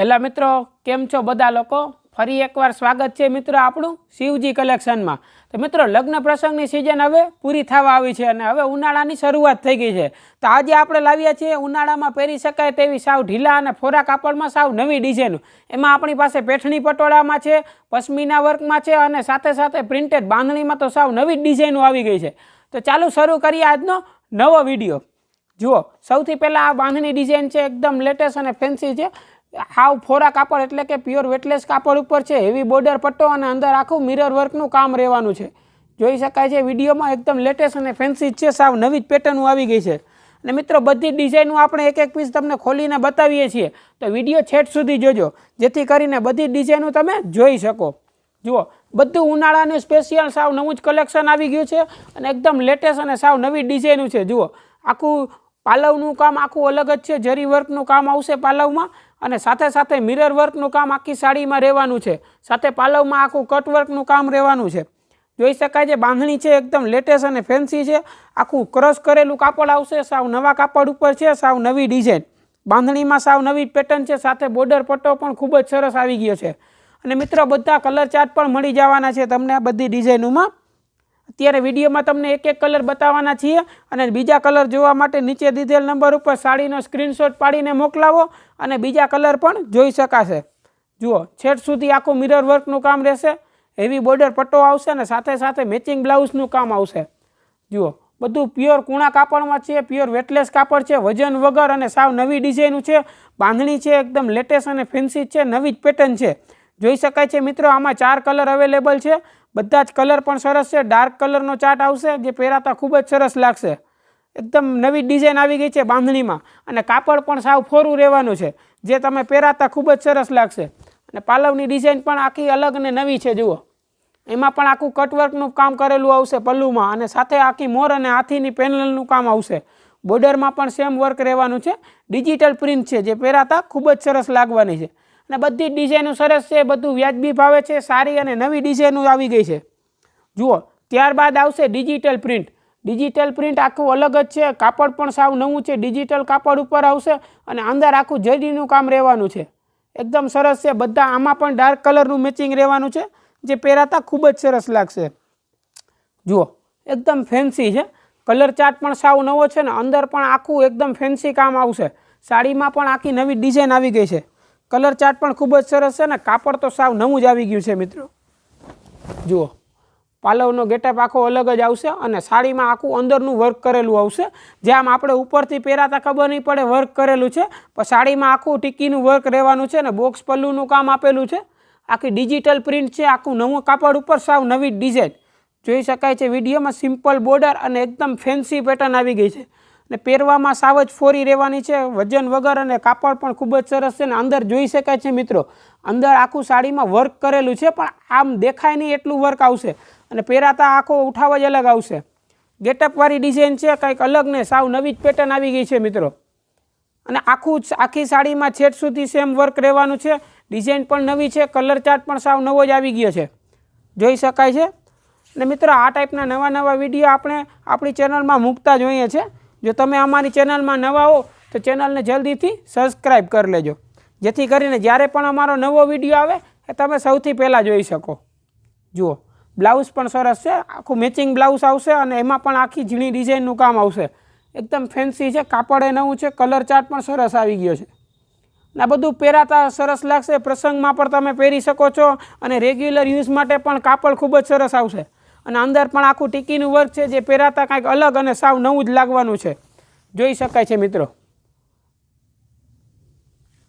હેલા મિત્રો, કેમ છો બધા લોકો? ફરી એકવાર સ્વાગત છે મિત્રો આપણું શિવજી કલેક્શનમાં. તો મિત્રો, લગ્ન પ્રસંગની સિઝન હવે પૂરી થવા આવી છે અને હવે ઉનાળાની શરૂઆત થઈ ગઈ છે. તો આજે આપણે લાવ્યા છીએ ઉનાળામાં પહેરી શકાય તેવી સાવ ઢીલા અને ફોરા કાપડમાં સાવ નવી ડિઝાઇન એમાં આપણી પાસે પેઠણી પટોળામાં છે, પશ્મિના વર્કમાં છે અને સાથે સાથે પ્રિન્ટેડ બાંધણીમાં તો સાવ નવી ડિઝાઇનો આવી ગઈ છે. તો ચાલુ શરૂ કરીએ આજનો નવો વીડિયો જુઓ, સૌથી પહેલાં આ બાંધણી ડિઝાઇન છે, એકદમ લેટેસ્ટ અને ફેન્સી છે. હાવ ફોરા કાપડ એટલે કે પ્યોર વેટલેસ કાપડ ઉપર છે હેવી બોર્ડર પટ્ટો અને અંદર આખું મિરર વર્કનું કામ રહેવાનું છે. જોઈ શકાય છે વિડીયોમાં એકદમ લેટેસ્ટ અને ફેન્સી છે, સાવ નવી જ પેટર્નો આવી ગઈ છે. અને મિત્રો બધી ડિઝાઇનો આપણે એક એક પીસ તમને ખોલીને બતાવીએ છીએ. તો વીડિયો છેટ સુધી જોજો, જેથી કરીને બધી ડિઝાઇનો તમે જોઈ શકો. જુઓ, બધું ઉનાળાનું સ્પેશિયલ સાવ નવું જ કલેક્શન આવી ગયું છે અને એકદમ લેટેસ્ટ અને સાવ નવી ડિઝાઇનું છે. જુઓ, આખું પાલવનું કામ આખું અલગ જ છે, જરી વર્કનું કામ આવશે પાલવમાં. અને સાથે સાથે મિરર વર્કનું કામ આખી સાડીમાં રહેવાનું છે. સાથે પાલવમાં આખું કટ વર્કનું કામ રહેવાનું છે. જોઈ શકાય છે બાંધણી છે એકદમ લેટેસ્ટ અને ફેન્સી છે. આખું ક્રશ કરેલું કાપડ આવશે, સાવ નવા કાપડ ઉપર છે, સાવ નવી ડિઝાઇન બાંધણીમાં સાવ નવી પેટર્ન છે, સાથે બોર્ડર પટ્ટો પણ ખૂબ જ સરસ આવી ગયો છે. અને મિત્રો, બધા કલર ચાર્ટ પણ મળી જવાના છે. તમને આ બધી ડિઝાઇનોમાં અત્યારે વિડીયોમાં તમને એક એક કલર બતાવવાના છીએ અને બીજા કલર જોવા માટે નીચે દીધેલ નંબર ઉપર સાડીનો સ્ક્રીનશોટ પાડીને મોકલાવો અને બીજા કલર પણ જોઈ શકાશે. જુઓ, છેટ સુધી આખું મિરર વર્કનું કામ રહેશે હેવી બોર્ડર પટ્ટો આવશે અને સાથે સાથે મેચિંગ બ્લાઉઝનું કામ આવશે. જુઓ, બધું પ્યોર કૂણા કાપડમાં છે પ્યોર વેટલેસ કાપડ છે, વજન વગર અને સાવ નવી ડિઝાઇનનું છે, બાંધણી છે, એકદમ લેટેસ્ટ અને ફેન્સી છે, નવી જ પેટર્ન છે. જોઈ શકાય છે મિત્રો, આમાં ચાર કલર અવેલેબલ છે. બધા જ કલર પણ સરસ છે. ડાર્ક કલરનો ચાર્ટ આવશે, જે પહેરાતા ખૂબ જ સરસ લાગશે. એકદમ નવી ડિઝાઇન આવી ગઈ છે બાંધણીમાં. અને કાપડ પણ સાવ ફોરું રહેવાનું છે, જે તમે પહેરાતા ખૂબ જ સરસ લાગશે. અને પાલવની ડિઝાઇન પણ આખી અલગ અને નવી છે, જુઓ. એમાં પણ આખું કટવર્કનું કામ કરેલું આવશે પલ્લુમાં, અને સાથે આખી મોર અને હાથીની પેનલનું કામ આવશે. બોર્ડરમાં પણ સેમ વર્ક રહેવાનું છે. ડિજિટલ પ્રિન્ટ છે, જે પહેરાતા ખૂબ જ સરસ લાગવાની છે. અને બધી જ ડિઝાઇનો સરસ છે, બધું વ્યાજબી ભાવે છે, સારી અને નવી ડિઝાઇનો આવી ગઈ છે. જુઓ, ત્યારબાદ આવશે ડિજિટલ પ્રિન્ટ. ડિજિટલ પ્રિન્ટ આખું અલગ જ છે, કાપડ પણ સાવ નવું છે, ડિજિટલ કાપડ ઉપર આવશે અને અંદર આખું જરીનું કામ રહેવાનું છે. એકદમ સરસ છે, બધા આમાં પણ ડાર્ક કલરનું મેચિંગ રહેવાનું છે, જે પહેરાતા ખૂબ જ સરસ લાગશે. જુઓ, એકદમ ફેન્સી છે, કલર ચાર્ટ પણ સાવ નવો છે ને અંદર પણ આખું એકદમ ફેન્સી કામ આવશે. સાડીમાં પણ આખી નવી ડિઝાઇન આવી ગઈ છે. કલર ચાર્ટ પણ ખૂબ જ સરસ છે ને, કાપડ તો સાવ નવું જ આવી ગયું છે મિત્રો. જુઓ, પાલવનો ગેટઅપ આખો અલગ જ આવશે અને સાડીમાં આખું અંદરનું વર્ક કરેલું આવશે. જેમ આપણે ઉપરથી પહેરાતા ખબર નહીં પડે વર્ક કરેલું છે. પણ સાડીમાં આખું ટીકીનું વર્ક રહેવાનું છે ને બોક્સ પલ્લુનું કામ આપેલું છે. આખી ડિજિટલ પ્રિન્ટ છે, આખું નવું કાપડ ઉપર સાવ નવી ડિઝાઇન જોઈ શકાય છે, વિડીયોમાં સિમ્પલ બોર્ડર અને એકદમ ફેન્સી પેટર્ન આવી ગઈ છે. ને પહેરવામાં સાવ જ ફોરી રહેવાની છે. વજન વગર અને કાપડ પણ ખૂબ જ સરસ છે ને અંદર જોઈ શકાય છે મિત્રો. અંદર આખું સાડીમાં વર્ક કરેલું છે પણ આમ દેખાય નહીં એટલું વર્ક આવશે. અને પહેરાતા આખો ઉઠાવ જ અલગ આવશે. ગેટઅપવાળી ડિઝાઇન છે, કંઈક અલગ ને સાવ નવી જ પેટર્ન આવી ગઈ છે મિત્રો. અને આખું આખી સાડીમાં છેટ સુધી સેમ વર્ક રહેવાનું છે. ડિઝાઇન પણ નવી છે કલર ચાર્ટ પણ સાવ નવો જ આવી ગયો છે. જોઈ શકાય છે? અને મિત્રો, આ ટાઈપના નવા નવા વીડિયો આપણે આપણી ચેનલમાં મૂકતા જોઈએ છે જો તમે અમારી ચેનલમાં નવા હો, તો ચેનલને જલ્દીથી સબસ્ક્રાઈબ કરી લેજો. જેથી કરીને જ્યારે પણ અમારો નવો વીડિયો આવે, એ તમે સૌથી પહેલાં જોઈ શકો. જુઓ, બ્લાઉઝ પણ સરસ છે, આખું મેચિંગ બ્લાઉઝ આવશે અને એમાં પણ આખી ઝીણી ડિઝાઇનનું કામ આવશે. એકદમ ફેન્સી છે, કાપડ એ નવું છે કલર ચાર્ટ પણ સરસ આવી ગયો છે. આ બધું પહેરાતા સરસ લાગશે, પ્રસંગમાં પણ તમે પહેરી શકો છો અને રેગ્યુલર યુઝ માટે પણ કાપડ ખૂબ જ સરસ આવશે. અને અંદર પણ આખું ટીકીનું વર્ક છે જે પહેરાતા કાંઈક અલગ અને સાવ નવું જ લાગવાનું છે. જોઈ શકાય છે મિત્રો.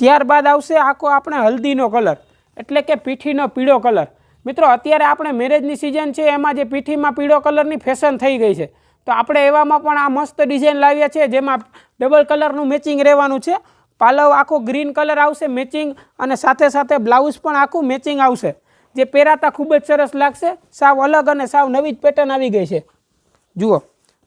ત્યારબાદ આવશે આખો આપણે હલ્દીનો કલર. એટલે કે પીઠીનો પીળો કલર. મિત્રો, અત્યારે આપણે મેરેજની સિઝન છે, એમાં જે પીઠીમાં પીળો કલરની ફેશન થઈ ગઈ છે. તો આપણે એવામાં પણ આ મસ્ત ડિઝાઇન લાવ્યા છે, જેમાં ડબલ કલરનું મેચિંગ રહેવાનું છે. પાલવ આખો ગ્રીન કલર આવશે, મેચિંગ અને સાથે સાથે બ્લાઉઝ પણ આખું મેચિંગ આવશે. જે પહેરાતા ખૂબ જ સરસ લાગશે, સાવ અલગ અને સાવ નવી જ પેટર્ન આવી ગઈ છે. જુઓ,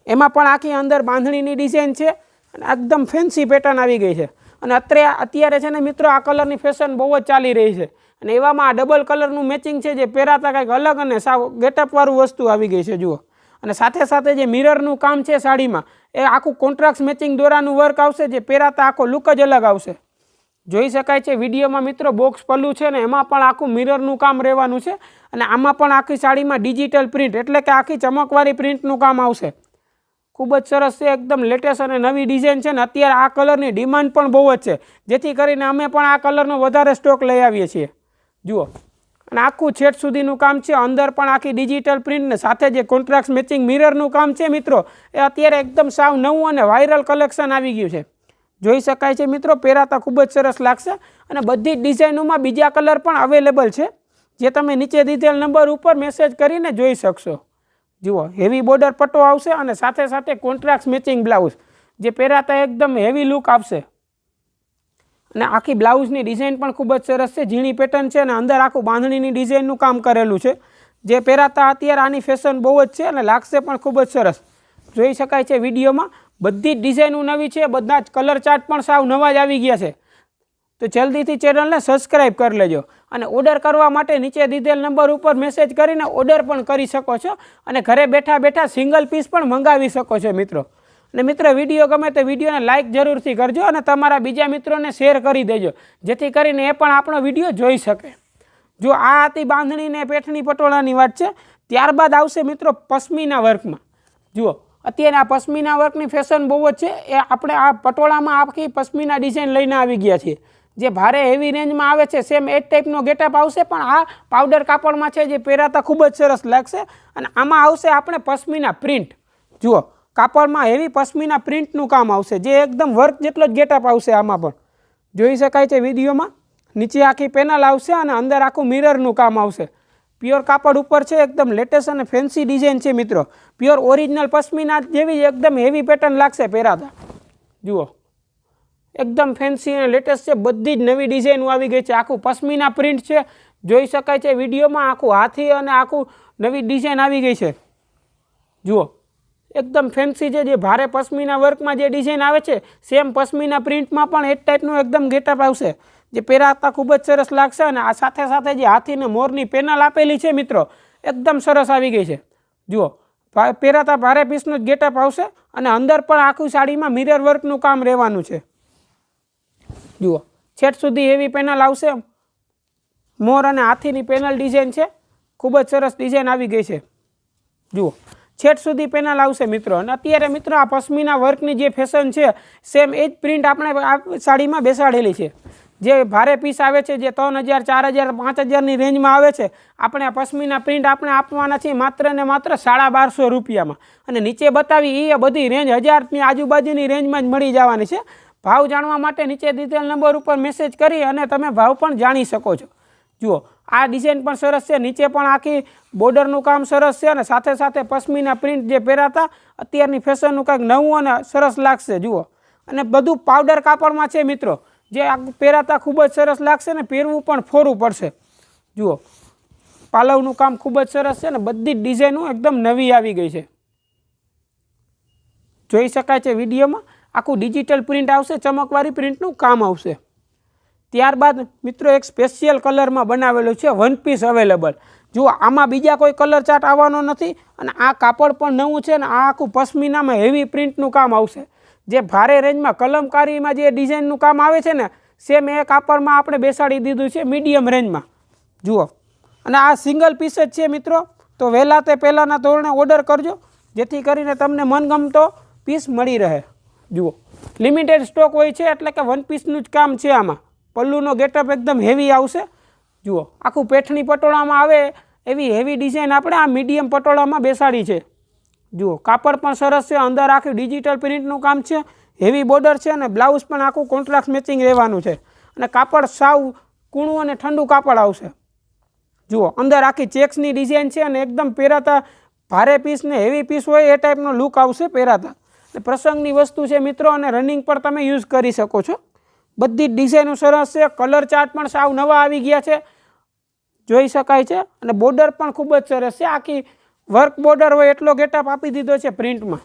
એમાં પણ આખી અંદર બાંધણીની ડિઝાઇન છે અને એકદમ ફેન્સી પેટર્ન આવી ગઈ છે. અને અત્યારે અત્યારે છે ને મિત્રો આ કલરની ફેશન બહુ જ ચાલી રહી છે. અને એવામાં આ ડબલ કલરનું મેચિંગ છે જે પહેરાતા કંઈક અલગ અને સાવ ગેટઅપવાળું વસ્તુ આવી ગઈ છે, જુઓ. અને સાથે સાથે જે મિરરનું કામ છે સાડીમાં, એ આખું કોન્ટ્રાક્ટ મેચિંગ દોરાનું વર્ક આવશે, જે પહેરાતા આખો લુક જ અલગ આવશે. જોઈ શકાય છે, વિડીયોમાં મિત્રો બોક્સ પલ્લું છે ને એમાં પણ આખું મિરરનું કામ રહેવાનું છે અને આમાં પણ આખી સાડીમાં ડિજિટલ પ્રિન્ટ એટલે કે આખી ચમકવાળી પ્રિન્ટનું કામ આવશે. ખૂબ જ સરસ છે, એકદમ લેટેસ્ટ અને નવી ડિઝાઇન છે ને અત્યારે આ કલરની ડિમાન્ડ પણ બહુ જ છે. જેથી કરીને અમે પણ આ કલરનો વધારે સ્ટોક લઈ આવીએ છીએ. જુઓ. અને આખું છેટ સુધીનું કામ છે, અંદર પણ આખી ડિજિટલ પ્રિન્ટ ને સાથે જે કોન્ટ્રાક્ટ મેચિંગ મિરરનું કામ છે મિત્રો, એ અત્યારે એકદમ સાવ નવું અને વાયરલ કલેક્શન આવી ગયું છે. જોઈ શકાય છે મિત્રો, પહેરાતા ખૂબ જ સરસ લાગશે. અને બધી જ ડિઝાઇનોમાં બીજા કલર પણ અવેલેબલ છે. જે તમે નીચે દીધેલ નંબર ઉપર મેસેજ કરીને જોઈ શકશો. જુઓ હેવી બોર્ડર પટ્ટો આવશે અને સાથે સાથે કોન્ટ્રાક્ટ મેચિંગ બ્લાઉઝ જે પહેરાતા એકદમ હેવી લુક આપશે. અને આખી બ્લાઉઝની ડિઝાઇન પણ ખૂબ જ સરસ છે. ઝીણી પેટર્ન છે અને અંદર આખું બાંધણીની ડિઝાઇનનું કામ કરેલું છે. જે પહેરાતા અત્યારે આની ફેશન બહુ જ છે અને લાગશે પણ ખૂબ જ સરસ. જોઈ શકાય છે વિડીયોમાં. બધી જ ડિઝાઇનો નવી છે, બધા જ કલર ચાર્ટ પણ સાવ નવા જ આવી ગયા છે. તો જલ્દીથી ચેનલને સબસ્ક્રાઈબ કરી લેજો અને ઓર્ડર કરવા માટે નીચે દીધેલ નંબર ઉપર મેસેજ કરીને ઓર્ડર પણ કરી શકો છો અને ઘરે બેઠા બેઠા સિંગલ પીસ પણ મંગાવી શકો છો મિત્રો. અને મિત્રો વીડિયો ગમે તો વિડીયોને લાઇક જરૂરથી કરજો અને તમારા બીજા મિત્રોને શેર કરી દેજો, જેથી કરીને એ પણ આપણો વીડિયો જોઈ શકે. જો આ હતી બાંધણીને પેઠણી પટોળાની વાત છે, ત્યારબાદ આવશે મિત્રો પશ્મીના વર્કમાં જુઓ. અત્યારે આ પશ્મિના વર્કની ફેશન બહુ જ છે. એ આપણે આ પટોળામાં આખી પશ્મિના ડિઝાઇન લઈને આવી ગયા છીએ. જે ભારે હેવી રેન્જમાં આવે છે સેમ એ ટાઈપનો ગેટઅપ આવશે, પણ આ પાવડર કાપડમાં છે જે પહેરાતા ખૂબ જ સરસ લાગશે. અને આમાં આવશે આપણે પશ્મિના પ્રિન્ટ જુઓ, કાપડમાં હેવી પશ્મિના પ્રિન્ટનું કામ આવશે. જે એકદમ વર્ક જેટલો જ ગેટઅપ આવશે આમાં પણ. જોઈ શકાય છે વિડીયોમાં? નીચે આખી પેનલ આવશે અને અંદર આખું મિરરનું કામ આવશે. પ્યોર કાપડ ઉપર છે, એકદમ લેટેસ્ટ અને ફેન્સી ડિઝાઇન છે મિત્રો. પ્યોર ઓરિજિનલ પશ્મિના જેવી એકદમ હેવી પેટર્ન લાગશે પહેરાતા. જુઓ. એકદમ ફેન્સી અને લેટેસ્ટ છે, બધી જ નવી ડિઝાઇનો આવી ગઈ છે. આખું પશ્મિના પ્રિન્ટ છે. જોઈ શકાય છે વિડીયોમાં આખું હાથી અને આખું નવી ડિઝાઇન આવી ગઈ છે. જુઓ. એકદમ ફેન્સી છે, જે ભારે પશ્મિના વર્કમાં જે ડિઝાઇન આવે છે સેમ પશ્મિના પ્રિન્ટમાં પણ એ ટાઈપનું એકદમ ગેટઅપ આવશે. જે પહેરાતા ખૂબ જ સરસ લાગશે અને આ સાથે સાથે જે હાથીને મોરની પેનલ આપેલી છે મિત્રો, એકદમ સરસ આવી ગઈ છે. જુઓ પહેરાતા ભારે પીસનું જ ગેટઅપ આવશે અને અંદર પણ આખી સાડીમાં મિરર વર્કનું કામ રહેવાનું છે. જુઓ, છેટ સુધી એવી પેનલ આવશે. મોર અને હાથીની પેનલ ડિઝાઇન છે. ખૂબ જ સરસ ડિઝાઇન આવી ગઈ છે. જુઓ, છેટ સુધી પેનલ આવશે મિત્રો. અને અત્યારે મિત્રો આ પશ્મિના વર્કની જે ફેશન છે સેમ એ જ પ્રિન્ટ આપણે આ સાડીમાં બેસાડેલી છે. જે ભારે પીસ આવે છે, જે ત્રણ હજાર, ચાર હજાર, પાંચ હજારની રેન્જમાં આવે છે, આપણે આ પશ્મીના પ્રિન્ટ આપણે આપવાના છીએ માત્ર ને માત્ર સાડા બારસો રૂપિયામાં. અને નીચે બતાવી એ બધી રેન્જ હજારની આજુબાજુની રેન્જમાં જ મળી જવાની છે. ભાવ જાણવા માટે નીચે ડિટેલ નંબર ઉપર મેસેજ કરી અને તમે ભાવ પણ જાણી શકો છો. જુઓ, આ ડિઝાઇન પણ સરસ છે, નીચે પણ આખી બોર્ડરનું કામ સરસ છે અને સાથે સાથે પશ્મીના પ્રિન્ટ જે પહેરાતા, અત્યારની ફેશનનું કંઈક નવું અને સરસ લાગશે, જુઓ. અને બધું પાવડર કાપડમાં છે, મિત્રો. જે આ પહેરાતા ખૂબ જ સરસ લાગશે ને, પહેરવું પણ ફોરું પડશે. જુઓ, પાલવનું કામ ખૂબ જ સરસ છે ને, બધી જ ડિઝાઇનો એકદમ નવી આવી ગઈ છે. જોઈ શકાય છે વિડીયોમાં? આખું ડિજિટલ પ્રિન્ટ આવશે, ચમકવાળી પ્રિન્ટનું કામ આવશે. ત્યારબાદ મિત્રો એક સ્પેશિયલ કલરમાં બનાવેલું છે, વન પીસ અવેલેબલ. જુઓ, આમાં બીજા કોઈ કલર ચાર્ટ આવવાનો નથી અને આ કાપડ પણ નવું છે ને, આ આખું પશ્મિનામાં હેવી પ્રિન્ટનું કામ આવશે. જે ભારે રેન્જમાં કલમકારીમાં જે ડિઝાઇનનું કામ આવે છે ને સેમ એ કાપડમાં આપણે બેસાડી દીધું છે મીડિયમ રેન્જમાં જુઓ. અને આ સિંગલ પીસ જ છે મિત્રો. તો વહેલા તે પહેલાંના ધોરણે ઓર્ડર કરજો, જેથી કરીને તમને મનગમતો પીસ મળી રહે. જુઓ. લિમિટેડ સ્ટોક હોય છે એટલે કે વન પીસનું જ કામ છે આમાં. પલ્લુનો ગેટઅપ એકદમ હેવી આવશે. જુઓ. આખું પેઠણી પટોળામાં આવે એવી હેવી ડિઝાઇન આપણે આ મીડિયમ પટોળામાં બેસાડી છે. જુઓ, કાપડ પણ સરસ છે, અંદર આખી ડિજિટલ પ્રિન્ટનું કામ છે હેવી બોર્ડર છે અને બ્લાઉઝ પણ આખું કોન્ટ્રાક્ટ મેચિંગ રહેવાનું છે. અને કાપડ સાવ કૂણું અને ઠંડુ કાપડ આવશે. જુઓ, અંદર આખી ચેક્સની ડિઝાઇન છે અને એકદમ પહેરાતા ભારે પીસ ને હેવી પીસ હોય એ ટાઈપનો લુક આવશે પહેરાતા. અને પ્રસંગની વસ્તુ છે મિત્રો, અને રનિંગ પર તમે યુઝ કરી શકો છો. બધી જ ડિઝાઇનો સરસ છે કલર ચાર્ટ પણ સાવ નવા આવી ગયા છે. જોઈ શકાય છે. અને બોર્ડર પણ ખૂબ જ સરસ છે. આખી વર્ક બોર્ડર હોય એટલો ગેટઅપ આપી દીધો છે પ્રિન્ટમાં.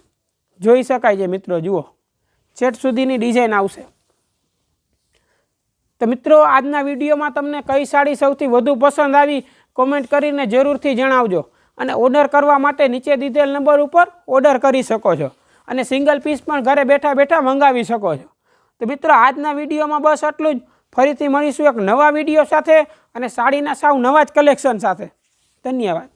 જોઈ શકાય છે મિત્રો, જુઓ. છેટ સુધીની ડિઝાઇન આવશે. તો મિત્રો, આજના વિડીયોમાં તમને કઈ સાડી સૌથી વધુ પસંદ આવી કોમેન્ટ કરીને જરૂરથી જણાવજો. અને ઓર્ડર કરવા માટે નીચે દીધેલ નંબર ઉપર ઓર્ડર કરી શકો છો. અને સિંગલ પીસ પણ ઘરે બેઠા બેઠા મંગાવી શકો છો. તો મિત્રો, આજના વિડીયોમાં બસ આટલું જ. ફરીથી મળીશું એક નવા વીડિયો સાથે અને સાડીના સાવ નવા જ કલેક્શન સાથે. ધન્યવાદ.